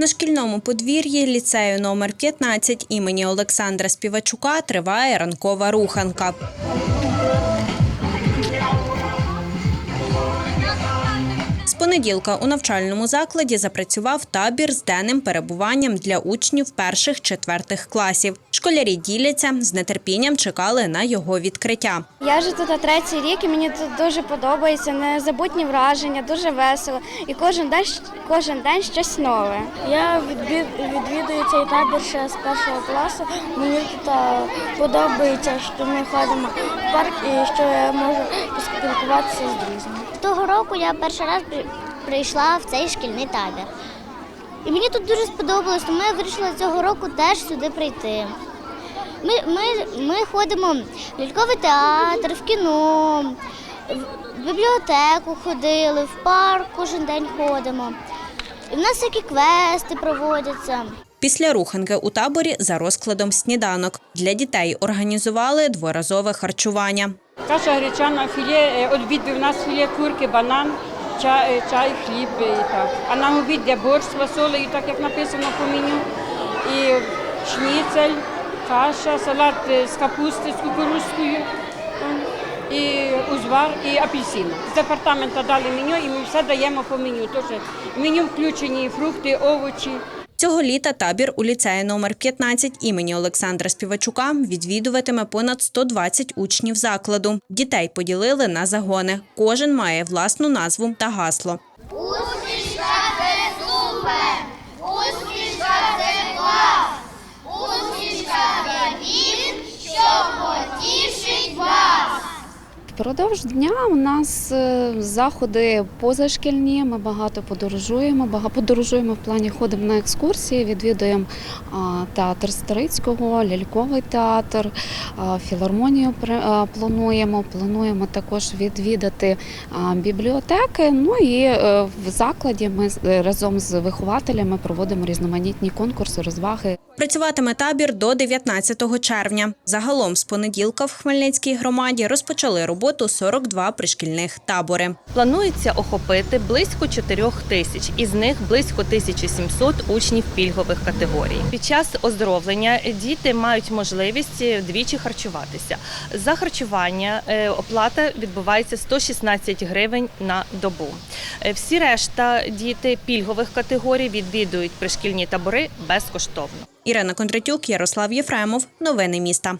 На шкільному подвір'ї ліцею номер 15 імені Олександра Співачука триває ранкова руханка. З понеділка у навчальному закладі запрацював табір з денним перебуванням для учнів перших-четвертих класів. Школярі діляться, з нетерпінням чекали на його відкриття. Я вже тут третій рік і мені тут дуже подобається. Незабутні враження, дуже весело. І кожен день кожен день щось нове. Я відвід- відвідую цей табір ще з першого класу. Мені тут подобається, що ми ходимо в парк і що я можу поспілкуватися з друзями. Того року я перший раз прийшла в цей шкільний табір. І мені тут дуже сподобалось, тому я вирішила цього року теж сюди прийти. Ми, ми, ми ходимо в ляльковий театр, в кіно, в бібліотеку ходили, в парк кожен день ходимо. І в нас всякі квести проводяться. Після руханки у таборі за розкладом сніданок. Для дітей організували дворазове харчування. Каша гречана, філе, е, обід у нас філе курки, банан, чай, чай, хліб і так. А на обід є борщ з фасолею, так як написано по меню. І шніцель, каша, салат е, з капусти, з кукурузкою, і узвар, і апельсин. З департаменту дали меню, і ми все даємо по меню. Тож меню включені фрукти, овочі. Цього літа табір у ліцеї номер 15 імені Олександра Співачука відвідуватиме понад 120 учнів закладу. Дітей поділили на загони. Кожен має власну назву та гасло. Усмішка це супер! Усмішка це клас! Усмішка це він, що потішить вас! Впродовж дня у нас е, заходи позашкільні. Ми багато подорожуємо. Багато подорожуємо в плані ходимо на екскурсії, відвідуємо театр Старицького, ляльковий театр, філармонію плануємо. Плануємо також відвідати бібліотеки. Ну і е, в закладі ми разом з вихователями проводимо різноманітні конкурси, розваги. Працюватиме табір до 19 червня. Загалом з понеділка в Хмельницькій громаді розпочали роботу 42 пришкільних табори. Планується охопити близько 4 тисяч, із них близько 1700 учнів пільгових категорій. Під час оздоровлення діти мають можливість двічі харчуватися. За харчування е, оплата відбувається 116 гривень на добу. Е, Всі решта діти пільгових категорій відвідують пришкільні табори безкоштовно. Ірина Кондратюк, Ярослав Єфремов. Новини міста.